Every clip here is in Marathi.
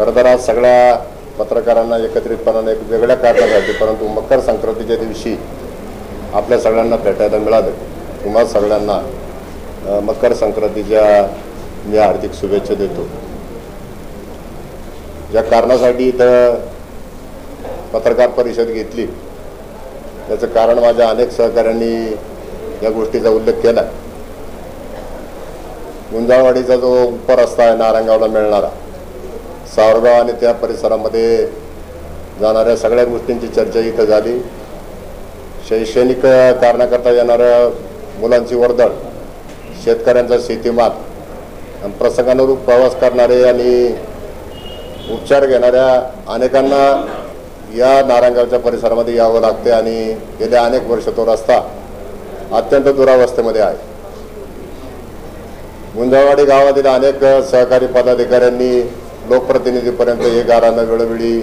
खरं तर आज सगळ्या पत्रकारांना एकत्रितपणाने एक वेगळ्या कारणासाठी परंतु मकर संक्रांतीच्या दिवशी आपल्या सगळ्यांना भेटायला मिळालं. तुम्हा सगळ्यांना मकर संक्रांतीच्या मी हार्दिक शुभेच्छा देतो. ज्या कारणासाठी इथं पत्रकार परिषद घेतली त्याचं कारण माझ्या अनेक सहकाऱ्यांनी या गोष्टीचा उल्लेख केला. गुंजाळवाडीचा जो उपरस्ता आहे नारायणगावला मिळणारा सावरगाव आणि त्या परिसरामध्ये जाणाऱ्या सगळ्या गोष्टींची चर्चा इथं झाली. शैक्षणिक कारणाकरता येणाऱ्या मुलांची वर्दळ शेतकऱ्यांचा शेतीमाल प्रसंगानुरूप प्रवास करणारे आणि उपचार घेणाऱ्या अनेकांना या नारायणगावच्या परिसरामध्ये यावं लागते आणि गेल्या अनेक वर्ष तो रस्ता अत्यंत दुरावस्थेमध्ये आहे. गुंजाळवाडी गावातील अनेक सहकारी पदाधिकाऱ्यांनी लोकप्रतिनिधीपर्यंत हे गारानं वेळोवेळी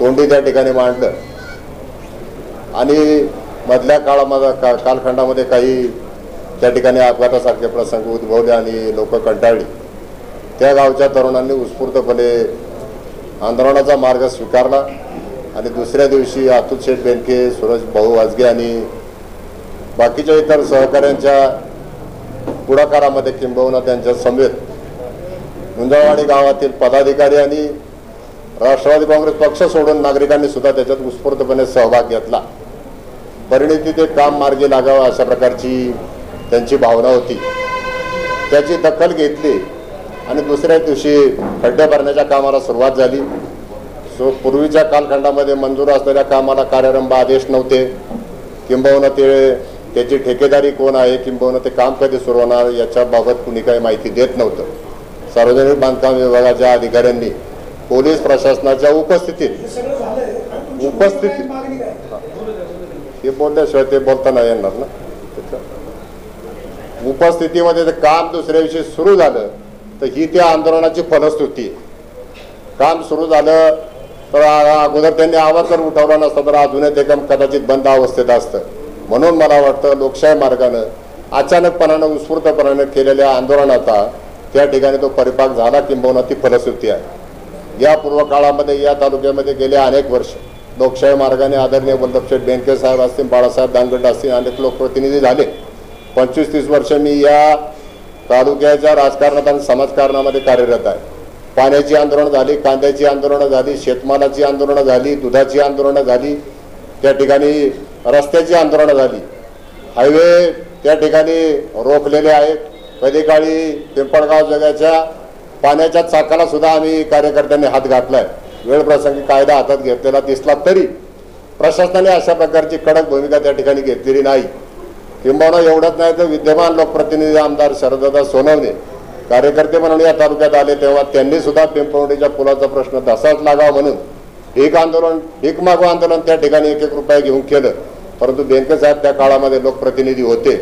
तोंडी त्या ठिकाणी मांडलं. आणि मधल्या काळामध्ये का कालखंडामध्ये काही त्या ठिकाणी अपघातासारखे प्रसंग उद्भवले आणि लोक कंटाळली. त्या गावच्या तरुणांनी उत्स्फूर्तपणे आंदोलनाचा मार्ग स्वीकारला आणि दुसऱ्या दिवशी अतुल शेठ बेनके सूरज भाऊ वाजगे आणि बाकीच्या इतर सहकाऱ्यांच्या पुढाकारामध्ये किंबहुना त्यांच्या समेत गुंजाळवाडी गावातील पदाधिकारी आणि राष्ट्रवादी काँग्रेस पक्ष सोडून नागरिकांनी सुद्धा त्याच्यात उत्स्फूर्तपणे सहभाग घेतला. परिणिती ते काम मार्गी लागावं अशा प्रकारची त्यांची भावना होती. त्याची दखल घेतली आणि दुसऱ्या दिवशी खड्डे भरण्याच्या कामाला सुरुवात झाली. सो पूर्वीच्या कालखंडामध्ये मंजूर असलेल्या कामाला कार्यारंभ आदेश नव्हते. किंबहुना ते त्याची ठेकेदारी कोण आहे किंबहुना ते काम कधी सुरू होणार याच्याबाबत कुणी काही माहिती देत नव्हतं. सार्वजनिक बांधकाम विभागाच्या अधिकाऱ्यांनी पोलीस प्रशासनाच्या उपस्थितीत उपस्थितीत. उपस्थिती. हे बोलल्याशिवाय ते बोलताना येणार ना. उपस्थितीमध्ये ते काम दुसऱ्या दिवशी सुरू झालं तर ही त्या आंदोलनाची फलस्तुती. काम सुरू झालं तर अगोदर त्यांनी आवाज जर उठवला नसता तर अजूनही ते काम कदाचित बंद अवस्थेत असतं. म्हणून मला वाटतं लोकशाही मार्गानं अचानकपणानं उत्स्फूर्तपणानं केलेल्या आंदोलनाचा त्या ठिकाणी तो परिपाक झाला किंबहुना ती फलश्रुती आहे. या पूर्व काळामध्ये या तालुक्यामध्ये गेले अनेक वर्ष लोकशाही मार्गाने आदरणीय वल्लभशेठ बेनके साहेब असतील बाळासाहेब दांगड असतील अनेक लोकप्रतिनिधी झाले. पंचवीस तीस वर्ष मी या तालुक्याच्या राजकारणात आणि समाजकारणामध्ये कार्यरत आहे. पाण्याची आंदोलनं झाली कांद्याची आंदोलनं झाली शेतमालाची आंदोलनं झाली दुधाची आंदोलनं झाली त्या ठिकाणी रस्त्याची आंदोलनं झाली. हायवे त्या ठिकाणी रोखलेले आहेत. कधी काळी पिंपळगाव जगाच्या पाण्याच्या चाकाला सुद्धा आम्ही कार्यकर्त्यांनी हात घातलाय. वेळ प्रसंगी कायदा हातात घेतलेला दिसला तरी प्रशासनाने अशा प्रकारची कडक भूमिका त्या ठिकाणी घेतलेली नाही. किंबहुना एवढंच नाही तर विद्यमान लोकप्रतिनिधी आमदार शरददा सोनवणे कार्यकर्ते म्हणून या तालुक्यात आले तेव्हा त्यांनी सुद्धा पिंपवणीच्या पुलाचा प्रश्न तसाच लागावा म्हणून एक आंदोलन एक मागो आंदोलन त्या ठिकाणी एक एक रुपया घेऊन केलं. परंतु बेनके साहेब त्या काळामध्ये लोकप्रतिनिधी होते.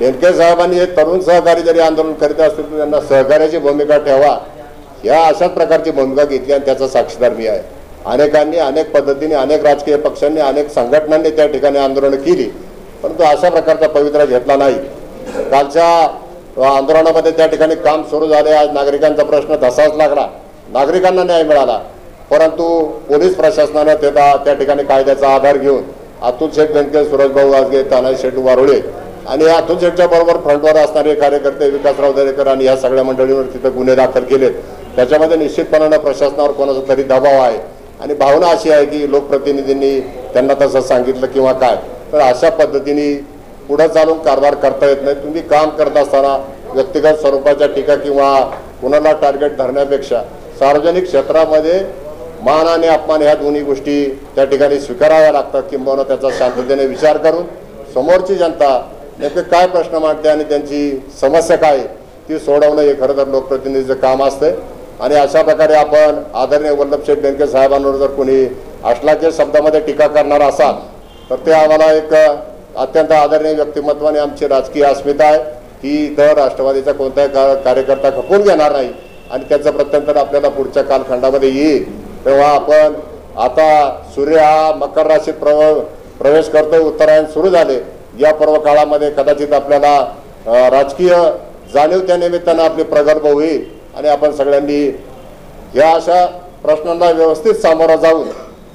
बेनके साहेबांनी हे तरुण सहकारी जरी आंदोलन करीत असतील तर त्यांना सहकार्याची भूमिका ठेवा. या अशाच प्रकारची भूमिका घेतली आणि त्याचा साक्षीदार मी आहे. अनेकांनी अनेक पद्धतीने अनेक राजकीय पक्षांनी अनेक संघटनांनी त्या ठिकाणी आंदोलनं केली. परंतु अशा प्रकारचा पवित्रा घेतला नाही. कालच्या आंदोलनामध्ये त्या ठिकाणी काम सुरू झाले. आज नागरिकांचा प्रश्न धसाच लागला. नागरिकांना न्याय मिळाला. परंतु पोलीस प्रशासनानं त्या त्या ठिकाणी कायद्याचा आधार घेऊन अतुल शेठ बेनके सुरजभाऊ वाजगे तानाजी शेठ वारुळे आणि या अतुल शेठच्या बरोबर फ्रंटवर असणारे कार्यकर्ते विकासराव दरेकर आणि या सगळ्या मंडळींवर तिथं गुन्हे दाखल केलेत. त्याच्यामध्ये निश्चितपणानं प्रशासनावर कोणाचा तरी दबाव आहे. आणि भावना अशी आहे की लोकप्रतिनिधींनी त्यांना तसं सांगितलं किंवा काय. तर अशा पद्धतीने पुढं चालून कारभार करता येत नाही. तुम्ही काम करत असताना व्यक्तिगत स्वरूपाच्या टीका किंवा कुणाला टार्गेट धरण्यापेक्षा सार्वजनिक क्षेत्रामध्ये मान आणि अपमान ह्या दोन्ही गोष्टी त्या ठिकाणी स्वीकाराव्या लागतात. किंबहुना त्याचा शांततेने विचार करून समोरची जनता नेमकं काय प्रश्न मांडते आणि त्यांची समस्या काय आहे, ती सोडवणं हे खरं तर लोकप्रतिनिधीचं काम असतंय. आणि अशा प्रकारे आपण आदरणीय वल्लभशेठ बेनके साहेबांवर जर कोणी अश्लाच्या शब्दामध्ये टीका करणार असाल तर ते आम्हाला एक अत्यंत आदरणीय व्यक्तिमत्वाने आमची राजकीय अस्मिता आहे. की इथं राष्ट्रवादीचा कोणताही का कार्यकर्ता खपून घेणार नाही आणि त्याचं प्रत्यंतर आपल्याला पुढच्या कालखंडामध्ये येईल. तेव्हा आपण आता सूर्य हा मकर राशीत प्रव प्रवेश करतो उत्तरायण सुरू झाले. या पर्व काळामध्ये कदाचित आपल्याला राजकीय जाणीव त्या निमित्तानं आपली प्रगल्भ होईल आणि आपण सगळ्यांनी या अशा प्रश्नांना व्यवस्थित सामोरा जाऊन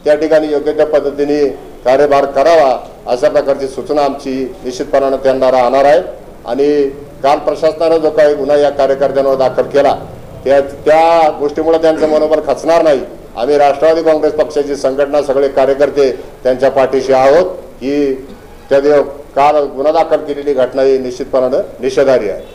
त्या ठिकाणी योग्य त्या पद्धतीने कार्यभार करावा अशा प्रकारची सूचना आमची निश्चितपणानं त्यांना राहणार आहे. आणि काल प्रशासनानं जो काही गुन्हा या कार्यकर्त्यांवर दाखल केला त्या त्या गोष्टीमुळे त्यांचं मनोबल खचणार नाही. आम्ही राष्ट्रवादी काँग्रेस पक्षाची संघटना सगळे कार्यकर्ते त्यांच्या पाठीशी आहोत. ही त्या काल गुन्हा दाखल केलेली घटना ही निश्चितपणानं निषेधार्ह आहे.